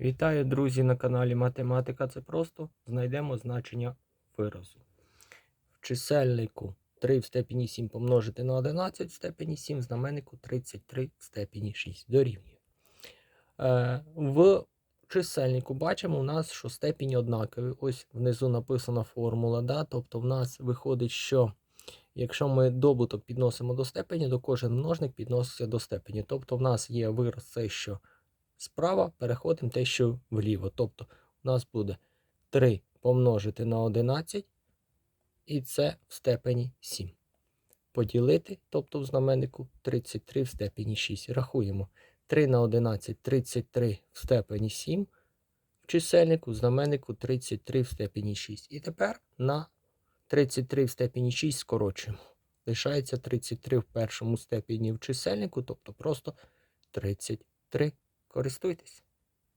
Вітаю, друзі, на каналі Математика. Це просто знайдемо значення виразу. В чисельнику 3 в степені 7 помножити на 11 в степені 7, в знаменнику 33 в степені 6 дорівнює. Е, в чисельнику бачимо у нас, що степені однакові. Ось внизу написана формула. Да? Тобто в нас виходить, що якщо ми добуток підносимо до степені, то кожен множник підноситься до степені. Тобто в нас є вираз це, що справа, переходимо те, що вліво. Тобто у нас буде 3 помножити на 11, і це в степені 7. Поділити, тобто в знаменнику 33 в степені 6. Рахуємо 3 на 11 33 в степені 7. В чисельнику, в знаменнику 33 в степені 6. І тепер на 33 в степені 6 скорочуємо. Лишається 33 в першому степені в чисельнику, тобто просто 33. Користуйтесь.